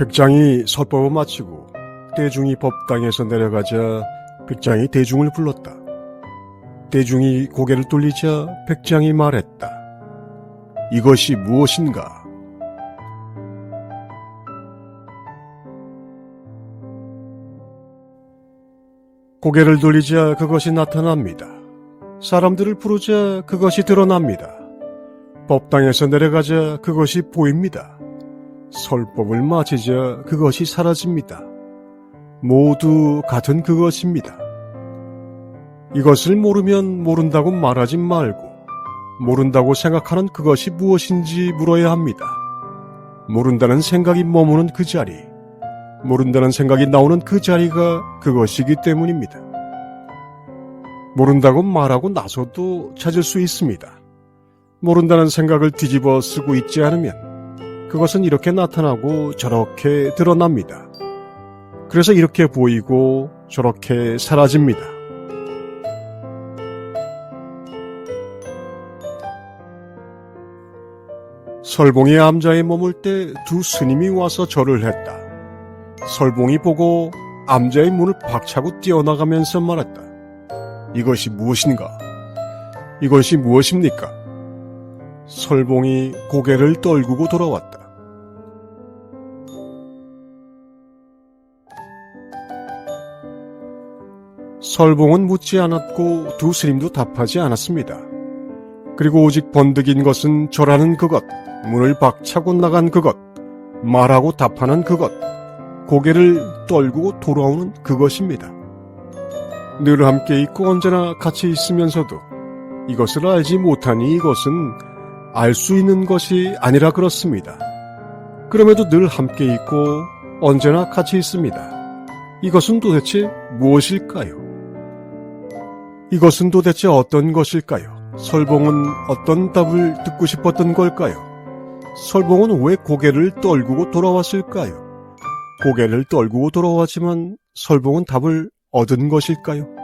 백장이 설법을 마치고 대중이 법당에서 내려가자 백장이 대중을 불렀다. 대중이 고개를 돌리자 백장이 말했다. 이것이 무엇인가? 고개를 돌리자 그것이 나타납니다. 사람들을 부르자 그것이 드러납니다. 법당에서 내려가자 그것이 보입니다. 설법을 마치자 그것이 사라집니다. 모두 같은 그것입니다. 이것을 모르면 모른다고 말하지 말고 모른다고 생각하는 그것이 무엇인지 물어야 합니다. 모른다는 생각이 머무는 그 자리, 모른다는 생각이 나오는 그 자리가 그것이기 때문입니다. 모른다고 말하고 나서도 찾을 수 있습니다. 모른다는 생각을 뒤집어 쓰고 있지 않으면 그것은 이렇게 나타나고 저렇게 드러납니다. 그래서 이렇게 보이고 저렇게 사라집니다. 설봉이 암자에 머물 때 두 스님이 와서 절을 했다. 설봉이 보고 암자의 문을 박차고 뛰어나가면서 말했다. 이것이 무엇인가? 이것이 무엇입니까? 설봉이 고개를 떨구고 돌아왔다. 설봉은 묻지 않았고 두 스님도 답하지 않았습니다. 그리고 오직 번득인 것은 저라는 그것, 문을 박차고 나간 그것, 말하고 답하는 그것, 고개를 떨구고 돌아오는 그것입니다. 늘 함께 있고 언제나 같이 있으면서도 이것을 알지 못하니 이것은 알 수 있는 것이 아니라 그렇습니다. 그럼에도 늘 함께 있고 언제나 같이 있습니다. 이것은 도대체 무엇일까요? 이것은 도대체 어떤 것일까요? 설봉은 어떤 답을 듣고 싶었던 걸까요? 설봉은 왜 고개를 떨구고 돌아왔을까요? 고개를 떨구고 돌아왔지만 설봉은 답을 얻은 것일까요?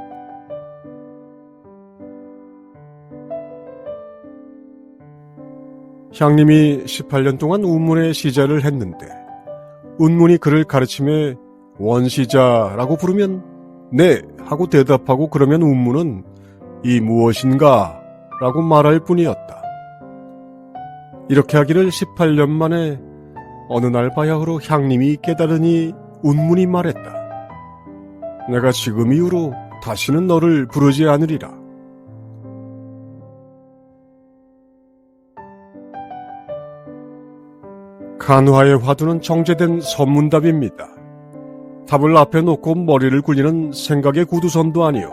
향님이 18년 동안 운문의 시자를 했는데 운문이 그를 가르침에 원시자라고 부르면 네 하고 대답하고 그러면 운문은 이 무엇인가 라고 말할 뿐이었다. 이렇게 하기를 18년 만에 어느 날 바야흐로 향님이 깨달으니 운문이 말했다. 내가 지금 이후로 다시는 너를 부르지 않으리라. 간화의 화두는 정제된 선문답입니다. 답을 앞에 놓고 머리를 굴리는 생각의 구두선도 아니요.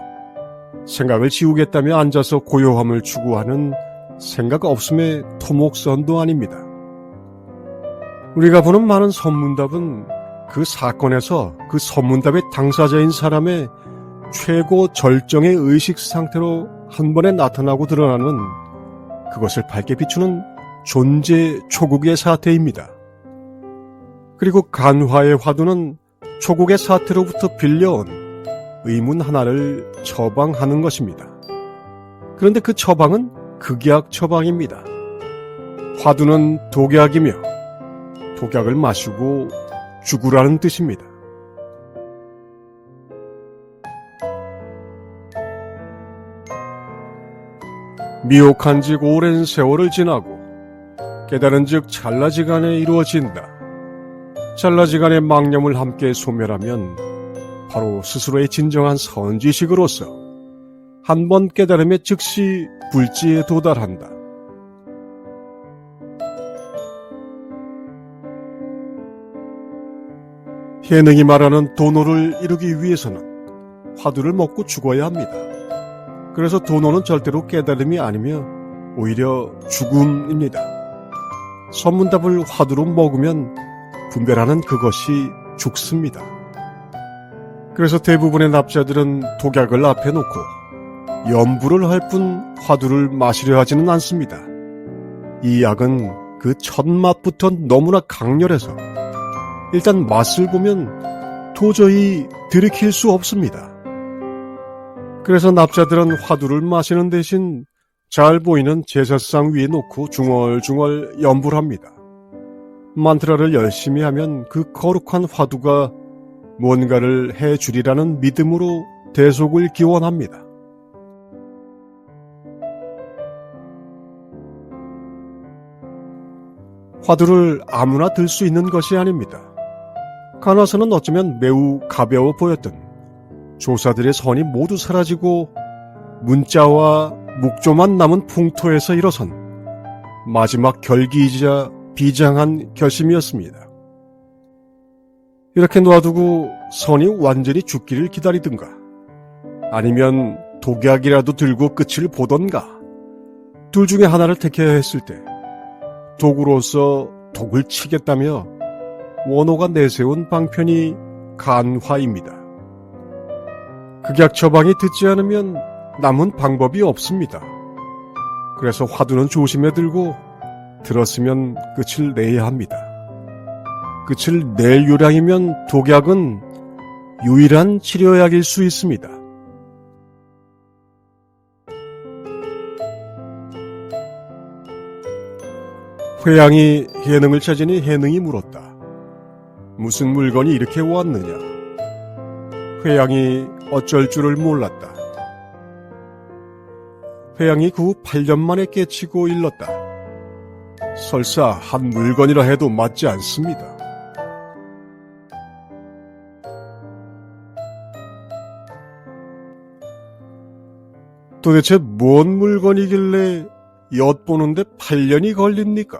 생각을 지우겠다며 앉아서 고요함을 추구하는 생각 없음의 토목선도 아닙니다. 우리가 보는 많은 선문답은 그 사건에서 그 선문답의 당사자인 사람의 최고 절정의 의식 상태로 한 번에 나타나고 드러나는 그것을 밝게 비추는 존재 초국의 사태입니다. 그리고 간화의 화두는 초국의 사태로부터 빌려온 의문 하나를 처방하는 것입니다. 그런데 그 처방은 극약 처방입니다. 화두는 독약이며 독약을 마시고 죽으라는 뜻입니다. 미혹한 즉 오랜 세월을 지나고 깨달은 즉 찰나지간에 이루어진다. 찰나지간의 망념을 함께 소멸하면 바로 스스로의 진정한 선지식으로서 한 번 깨달음에 즉시 불지에 도달한다. 해능이 말하는 도노를 이루기 위해서는 화두를 먹고 죽어야 합니다. 그래서 도노는 절대로 깨달음이 아니며 오히려 죽음입니다. 선문답을 화두로 먹으면 분별하는 그것이 죽습니다. 그래서 대부분의 납자들은 독약을 앞에 놓고 염불을 할뿐 화두를 마시려 하지는 않습니다. 이 약은 그 첫 맛부터 너무나 강렬해서 일단 맛을 보면 도저히 들이킬 수 없습니다. 그래서 납자들은 화두를 마시는 대신 잘 보이는 제사상 위에 놓고 중얼중얼 염불합니다. 만트라를 열심히 하면 그 거룩한 화두가 뭔가를 해 주리라는 믿음으로 대속을 기원합니다. 화두를 아무나 들 수 있는 것이 아닙니다. 가나서는 어쩌면 매우 가벼워 보였던 조사들의 선이 모두 사라지고 문자와 묵조만 남은 풍토에서 일어선 마지막 결기이자 비장한 결심이었습니다. 이렇게 놔두고 선이 완전히 죽기를 기다리든가 아니면 독약이라도 들고 끝을 보던가 둘 중에 하나를 택해야 했을 때 독으로서 독을 치겠다며 원호가 내세운 방편이 간화입니다. 극약 처방이 듣지 않으면 남은 방법이 없습니다. 그래서 화두는 조심해 들고 들었으면 끝을 내야 합니다. 끝을 낼 요량이면 독약은 유일한 치료약일 수 있습니다. 회양이 해능을 찾으니 해능이 물었다. 무슨 물건이 이렇게 왔느냐? 회양이 어쩔 줄을 몰랐다. 회양이 그 후 8년 만에 깨치고 일렀다. 설사 한 물건이라 해도 맞지 않습니다. 도대체 뭔 물건이길래 엿보는데 8년이 걸립니까?